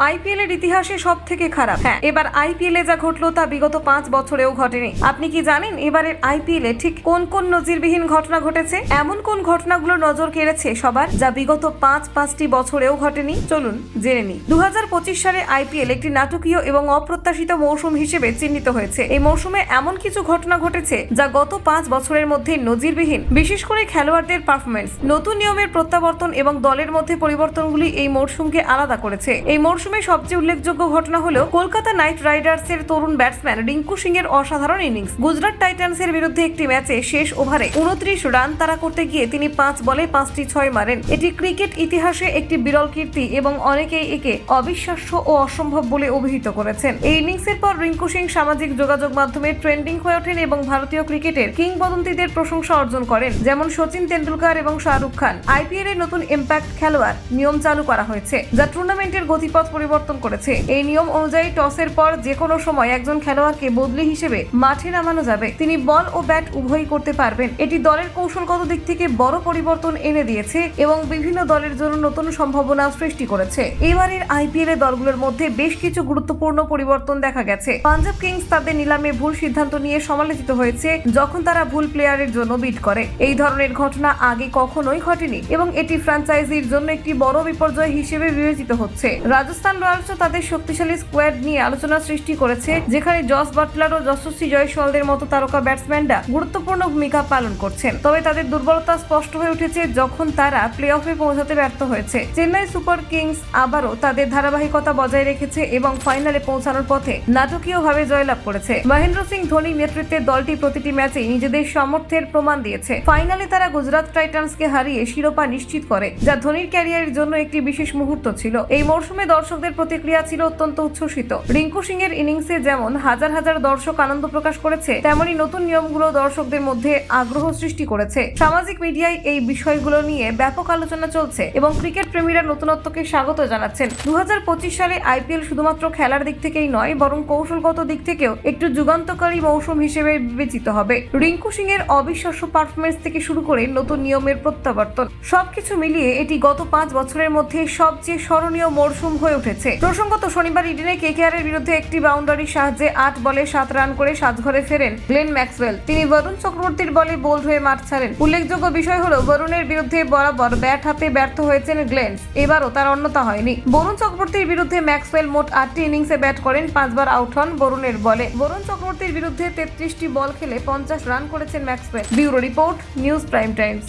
IPL এর ইতিহাসে সব থেকে খারাপ। হ্যাঁ। এবার আইপিএল এ যা ঘটলো তা বিগত পাঁচ বছরেও ঘটেনি। আপনি কি জানেন এবারের আইপিএল এ ঠিক কোন কোন নজিরবিহীন ঘটনা ঘটেছে? এমন কোন ঘটনাগুলো নজর কেড়েছে সবার যা বিগত পাঁচ পাঁচটি বছরেও ঘটেনি? চলুন জেনে নি দু সালে আইপিএল একটি নাটকীয় এবং অপ্রত্যাশিত মৌসুম হিসেবে চিহ্নিত হয়েছে। এই মৌসুমে এমন কিছু ঘটনা ঘটেছে যা গত পাঁচ বছরের মধ্যে নজিরবিহীন। বিশেষ করে খেলোয়াড়দের পারফরমেন্স নতুন নিয়মের প্রত্যাবর্তন এবং দলের মধ্যে পরিবর্তনগুলি এই মরশুমকে আলাদা করেছে। এই মরশুমে সবচেয়ে উল্লেখযোগ্য ঘটনা হলো কলকাতা নাইট রাইডার্সের তরুণ ব্যাটসম্যান রিঙ্কু সিং এর অসাধারণ ইনিংস। গুজরাট টাইটান্সের বিরুদ্ধে একটি ম্যাচে শেষ ওভারে উনত্রিশ রান তাড়া করতে গিয়ে তিনি পাঁচ বলে পাঁচটি ছয় মারেন। এটি ক্রিকেট ইতিহাসে একটি বিরল কীর্তি এবং অনেকেই একে অবিশ্বাস্য ও অসম্ভব বলে অভিহিত করেছেন। এই ইনিংসের পর রিঙ্কু সিং সামাজিক যোগাযোগ মাধ্যমে ট্রেন্ডিং হয়ে ওঠেন এবং ভারতীয় ক্রিকেটের কিংবদন্তিদের প্রশংসা অর্জন করেন, যেমন সচিন তেন্ডুলকার এবং শাহরুখ খান। আইপিএল এর নতুন ইম্প্যাক্ট খেলোয়াড় নিয়ম চালু করা হয়েছে, যা টুর্নামেন্টের গতিপথ পরিবর্তন করেছে। এই নিয়ম অনুযায়ী টসের পর যে কোনো সময় একজন খেলোয়াড়কে বদলি হিসেবে মাঠে নামানো যাবে। তিনি বল ও ব্যাট উভয়ই করতে পারবেন। এটি দলের কৌশলগত দিক থেকে বড় পরিবর্তন এনে দিয়েছে এবং বিভিন্ন দলের জন্য নতুন সম্ভাবনা সৃষ্টি করেছে। এবারের আইপিএল এর দলগুলোর মধ্যে বেশ কিছু গুরুত্বপূর্ণ পরিবর্তন দেখা গেছে। পাঞ্জাব কিংস তাদের নিলামে ভুল সিদ্ধান্ত নিয়ে সমালোচিত হয়েছে যখন তারা ভুল প্লেয়ারের জন্য বিট করে। এই ধরনের ঘটনা আগে কখনোই ঘটেনি এবং এটি ফ্র্যাঞ্চাইজির জন্য একটি বড় বিপর্যয় হিসেবে বিবেচিত হচ্ছে। রাজস্থান রয়্যালসও তাদের শক্তিশালী স্কোয়াড নিয়ে আলোচনা সৃষ্টি করেছে, যেখানে জস বাটলার ও যশস্বী জয়সওয়ালদের মতো তারকা ব্যাটসম্যানরা গুরুত্বপূর্ণ ভূমিকা পালন করছেন। তবে তাদের দুর্বলতা স্পষ্ট হয়ে উঠেছে যখন তারা প্লে অফে পৌঁছাতে ব্যর্থ হয়েছে। চেন্নাই সুপার কিংস আবারও তাদের ধারাবাহিকতা বজায় রেখেছে এবং ফাইনালে পৌঁছানোর পথে নাটকীয়ভাবে জয়লাভ করেছে। মহেন্দ্র সিং ধোনির নেতৃত্বে দলটি প্রতিটি ম্যাচে নিজেদের সামর্থ্যের প্রমাণ দিয়েছে। ফাইনালে তারা গুজরাট টাইটান্সকে হারিয়ে শিরোপা নিশ্চিত করে, যা ধোনির ক্যারিয়ারের জন্য একটি বিশেষ মুহূর্ত ছিল। এই মরশুমে দর্শকদের প্রতিক্রিয়া ছিল অত্যন্ত উচ্ছ্বসিত। রিঙ্কু সিং এর ইনিংসে যেমন হাজার হাজার দর্শক আনন্দ প্রকাশ করেছে, তেমনি নতুন নিয়মগুলো দর্শকদের মধ্যে আগ্রহ সৃষ্টি করেছে। সামাজিক মিডিয়ায় এই বিষয়গুলো নিয়ে ব্যাপক আলোচনা চলছে এবং ক্রিকেট প্রেমীরা নতুনত্বকে স্বাগত জানাচ্ছেন। দু সালে আইপিএল শুধুমাত্র খেলার দিক থেকেই নয়, বরং কৌশলগত দিক থেকেও একটু যুগান্তকারী মৌসুম হিসেবে বিবেচিত হবে। রিঙ্কু সিং এর অবিশ্বাস্য পারফরমেন্স থেকে শুরু করে নতুন নিয়মের প্রত্যাবর্তন। সবকিছু মিলিয়ে এটি গত পাঁচ বছরের মধ্যে সবচেয়ে স্মরণীয় মরশুম হয়ে উঠেছে। প্রসঙ্গত, শনিবার ইডেনে কেকেআর এর বিরুদ্ধে একটি বাউন্ডারির সাহায্যে আট বলে সাত রান করে সাজঘরে ফেরেন গ্লেন ম্যাক্সওয়েল। তিনি বরুণ চক্রবর্তীর বলে বোল্ড হয়ে মাঠ ছাড়েন। উল্লেখযোগ্য বিষয় হলো, বরুণের বিরুদ্ধে বরাবর ব্যাট হাতে ব্যর্থ হয়েছেন গ্লেন্স। এবারও তার অন্যতা হয়নি। বরুণ চক্রবর্তীর বিরুদ্ধে ম্যাক্সওয়েল মোট আটটি ইনিংসে ব্যাট করেন, পাঁচবার আউট হন বরুণের বলে। বরুণ চক্রবর্তীর বিরুদ্ধে তেত্রিশটি বল খেলে পঞ্চাশ রান করেছেন Maxwell. Bureau report, news prime times.